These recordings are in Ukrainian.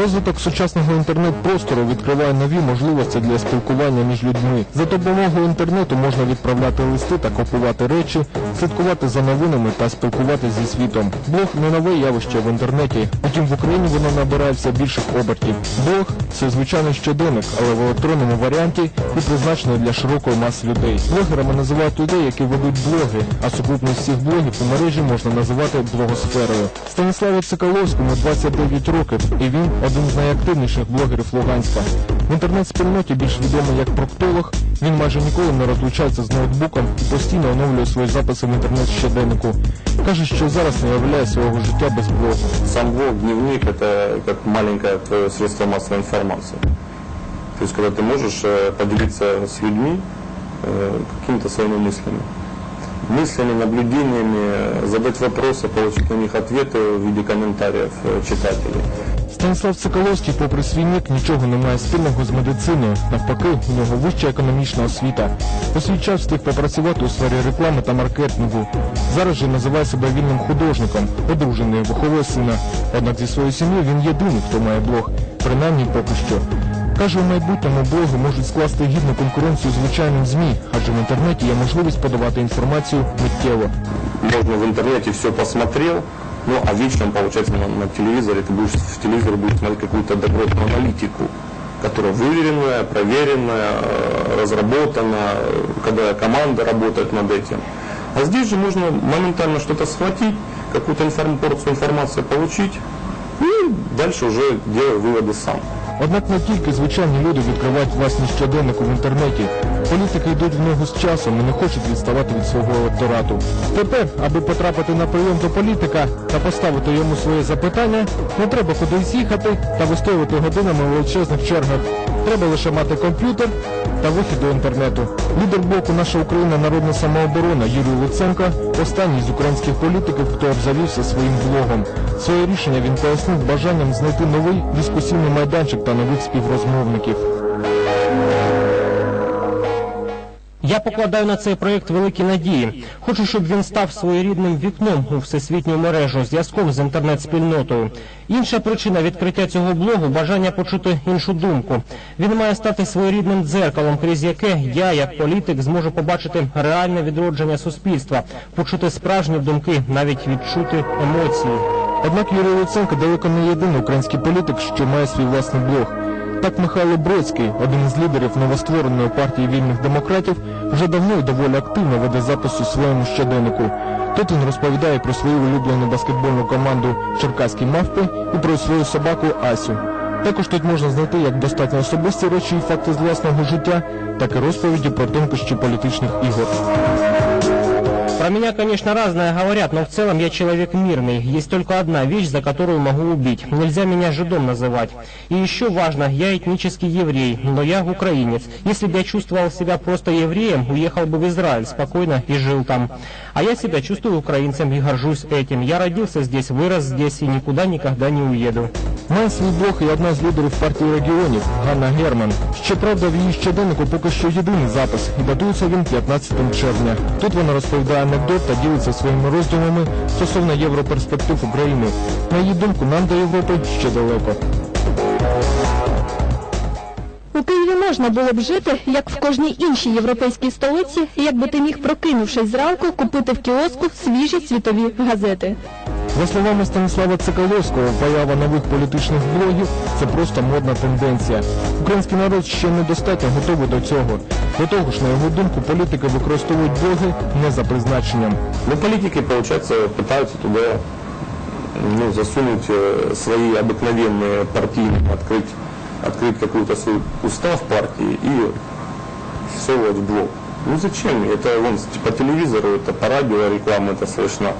Розвиток сучасного інтернет-простору відкриває нові можливості для спілкування між людьми. За допомогою інтернету можна відправляти листи та купувати речі, слідкувати за новинами та спілкуватися зі світом. Блог не нове явище в інтернеті, утім в Україні воно набирає все більших обертів. Блог це звичайний щоденник, але в електронному варіанті і призначений для широкої маси людей. Блогерами називають людей, які ведуть блоги, а сукупність всіх блогів у мережі можна називати блогосферою. Станіславу Цикаловському 29 років, і він один з найактивніших блогерів Луганська. В інтернет-спільноті більш відомий як проктолог. Він майже ніколи не розлучається з ноутбуком і постійно оновлює свої записи в інтернет-щоденнику. Каже, що зараз не уявляє свого життя без блогу. Сам блог, дневник – это как маленькое твое средство массовой информации. То есть, когда ты можешь э, поделиться с людьми э, какими-то своими мыслями. Мыслями, наблюдениями, э, задать вопросы, получить на них ответы в виде комментариев э, читателей. Станіслав Цикаловський, попри свій нік, нічого не має спільного з медициною. Навпаки, у нього вища економічна освіта. У свій час встиг попрацювати у сфері реклами та маркетингу. Зараз же називає себе вільним художником, одружений, виховує сина. Однак зі своєю сім'єю він єдиний, хто має блог, принаймні поки що. Каже, у майбутньому блоги можуть скласти гідну конкуренцію звичайним ЗМІ, адже в інтернеті є можливість подавати інформацію миттєво. Можно в интернете все посмотрел, ну а вечером, получается, на, на телевизоре ты будешь в телевизоре будешь смотреть какую-то добротную аналитику, которая выверенная, проверенная, э, разработана, э, когда команда работает над этим. А здесь же можно моментально что-то схватить, какую-то информ- порцию информации получить и дальше уже делай выводы сам. Однак не тільки звичайні люди відкривають власні щоденники в інтернеті. Політики йдуть в ногу з часом і не хочуть відставати від свого електорату. Тепер, аби потрапити на прийом до політика та поставити йому своє запитання, не треба кудись їхати та вистоювати годинами у величезних чергах. Треба лише мати комп'ютер та вихід до інтернету. Лідер блоку Наша Україна Народна самооборона Юрій Луценко останній з українських політиків, хто обзавівся своїм блогом. Своє рішення він пояснив бажанням знайти новий дискусійний майданчик та нових співрозмовників. Я покладаю на цей проєкт великі надії. Хочу, щоб він став своєрідним вікном у всесвітню мережу, зв'язком з інтернет-спільнотою. Інша причина відкриття цього блогу бажання почути іншу думку. Він має стати своєрідним дзеркалом, крізь яке я, як політик, зможу побачити реальне відродження суспільства, почути справжні думки, навіть відчути емоції. Однак Юрій Луценко далеко не єдиний український політик, що має свій власний блог. Так Михайло Бродський, один із лідерів новоствореної партії вільних демократів, вже давно і доволі активно веде запис у своєму щоденнику. Тут він розповідає про свою улюблену баскетбольну команду Черкаські мавпи і про свою собаку Асю. Також тут можна знайти як достатньо особисті речі і факти з власного життя, так і розповіді про тонкощі політичних ігор. Про меня, конечно, разное говорят, но в целом я человек мирный. Есть только одна вещь, за которую могу убить. Нельзя меня жидом называть. И еще важно, я этнический еврей, но я украинец. Если бы я чувствовал себя просто евреем, уехал бы в Израиль спокойно и жил там. А я себя чувствую украинцем и горжусь этим. Я родился здесь, вырос здесь и никуда никогда не уеду. Має свій блог і одна з лідерів партії регіонів Ганна Герман. Щоправда, в її щоденнику поки що єдиний запис, і датується він 15 червня. Тут вона розповідає анекдот та ділиться своїми роздумами стосовно європерспектив України. На її думку, нам до Європи ще далеко. У Києві можна було б жити, як в кожній іншій європейській столиці, якби ти міг, прокинувшись зранку, купити в кіоску свіжі світові газети. За словами Станіслава Цикаловського, поява нових політичних блогів це просто модна тенденція. Український народ ще недостатньо готовий до цього. До того ж, на його думку, політики використовують блоги не за призначенням. Ну, политики, получается, пытаются туда ну, засунуть э, свои обыкновенные партийные, открыть, открыть какой-то свой устав партии и всовывать в блок. Ну зачем? Это вон по телевизору, это по радио реклама это слышно.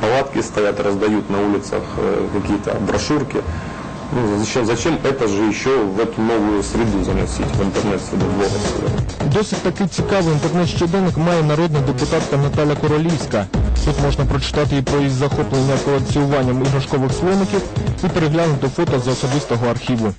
Палатки стоят, раздают на улицах э, какие-то брошюрки. Ну, зачем, зачем это же еще в эту новую среду заносить, в интернет-среду, в блогосферу? Досить таки цікавий інтернет-щоденник має народна депутатка Наталя Королівська. Тут можна прочитати і про її захоплення колекціюванням іграшкових слоників і переглянути фото з особистого архіву.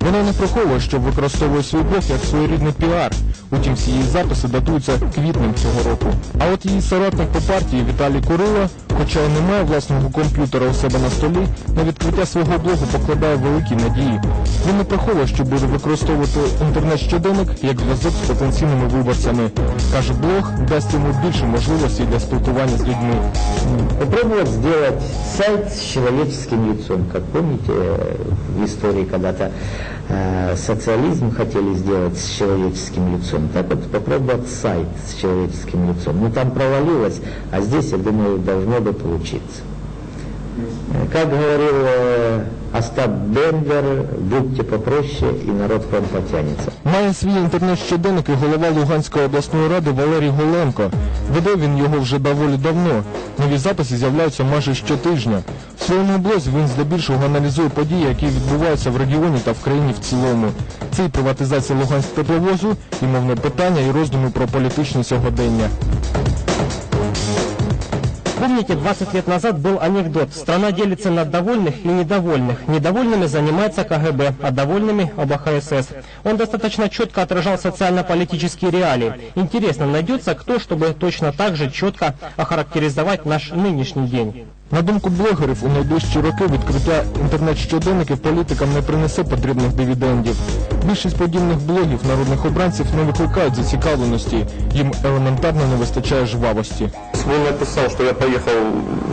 Вона не приховує, що використовує свій блог як своєрідний піар. Утім, всі її записи датуються квітнем цього року. А от її соратник по партії Віталій Курило хоча й не має власного комп'ютера у себе на столі, на відкриття свого блогу покладає великі надії. Він не приховує, що буде використовувати інтернет-щоденник як зв'язок з потенційними виборцями. Каже, блог дасть йому більше можливостей для спілкування з людьми. Попробовать сделать сайт с человеческим лицом. Как помните, э, в истории когда-то э, социализм хотели сделать с человеческим лицом. Так вот, попробовать сайт с человеческим лицом. Ну, там провалилось, а здесь, я думаю, должно бы получиться. Э, Как говорил э, Остап Бендер, будьте попроще, и народ к вам потянется. Має свій інтернет-щоденник і голова Луганської обласної ради Валерій Голенко. Веде він його вже доволі давно. Нові записи з'являються майже щотижня. В своєму блозі він здебільшого аналізує події, які відбуваються в регіоні та в країні в цілому. Це і приватизація Луганського тепловозу, і мовне питання, і роздуми про політичне сьогодення. Помните, 20 лет назад был анекдот. Страна делится на довольных и недовольных. Недовольными занимается КГБ, а довольными – ОБХСС. Он достаточно четко отражал социально-политические реалии. Интересно, найдется кто, чтобы точно так же четко охарактеризовать наш нынешний день? На думку блогерів, у найближчі роки відкриття інтернет-щоденників політикам не принесе потрібних дивідендів. Більшість подібних блогів народних обранців не викликають зацікавленості, їм елементарно не вистачає жвавості. Он написал, что я поехал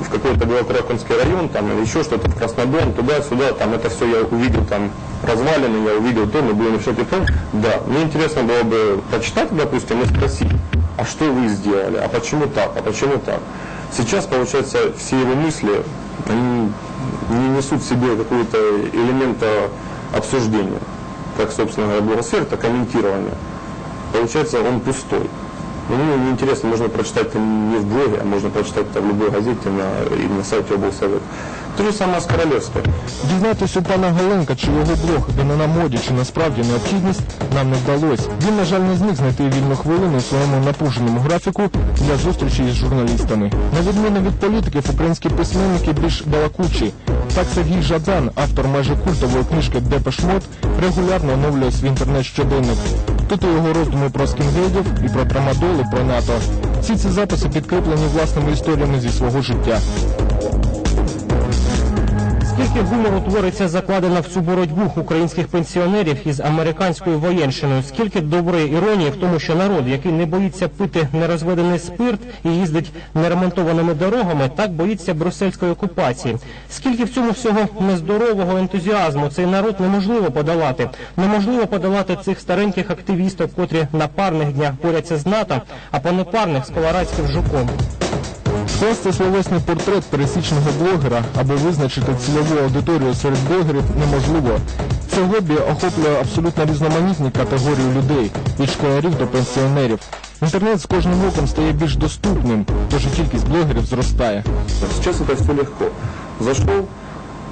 в какой-то Белокраконский район, там, или еще что-то, в Краснодон, туда-сюда, там, это все я увидел, там, развалины, я увидел то, мы будем все потом. Да, мне интересно было бы почитать, допустим, и спросить, а что вы сделали, а почему так, а почему так. Сейчас, получается, все его мысли, они не несут в себе какого-то элемента обсуждения, как, собственно говоря, блогосфера, это комментирование. Получается, он пустой. Ну, мне неинтересно, можно прочитать это не в блоге, а можно прочитать это в любой газете на, и на сайте облсовет. То же самое с Королевской. Дізнатись у пана Голенка, чи його блог де не на моді, чи насправді необхідність, нам не вдалося. Він, на жаль, не зміг знайти вільну хвилину у своєму напруженому графіку для зустрічі із журналістами. На відміну від політиків, українські письменники більш балакучі. Так Сергій Жадан, автор майже культової книжки Депеш Мод, регулярно оновлює свій інтернет-щоденник. Тут і його роздуми про скінгейдів, і про трамадол, і про НАТО. Всі ці записи підкріплені власними історіями зі свого життя. Скільки гумору твориться закладено в цю боротьбу українських пенсіонерів із американською воєнщиною? Скільки доброї іронії в тому, що народ, який не боїться пити нерозведений спирт і їздить неремонтованими дорогами, так боїться брюссельської окупації. Скільки в цьому всього нездорового ентузіазму цей народ неможливо подолати. Неможливо подолати цих стареньких активістів, котрі на парних днях борються з НАТО, а по непарних з колорадським жуком. Скласти словесний портрет пересічного блогера або визначити цільову аудиторію серед блогерів неможливо. Це хобі охоплює абсолютно різноманітні категорії людей від школярів до пенсіонерів. Інтернет з кожним роком стає більш доступним, тож і кількість блогерів зростає. Сейчас это все легко. Зашел,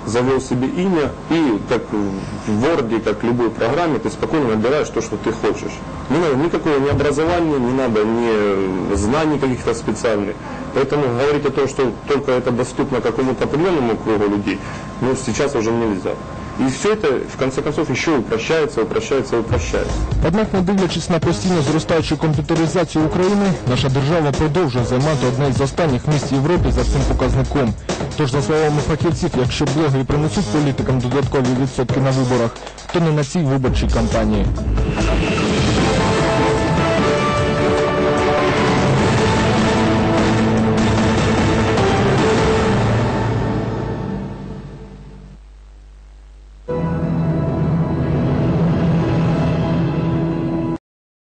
завел себе имя и как в Word, как в любой программе, ты спокойно набираешь то, что ты хочешь. Не надо никакого ни образования, не надо ни знаний каких-то специальных. Поэтому говорить о том, что только это доступно какому-то определенному кругу людей, ну, сейчас уже нельзя. И все это, в конце концов, еще упрощается, упрощается, упрощается. Однак, не дивлячись на постійно зростаючу комп'ютеризацію України, наша держава продовжує займати одне із останніх місць Європи за цим показником. Тож, за словами фахівців, якщо блогери принесуть політикам додаткові відсотки на виборах, то не на цій виборчій кампанії.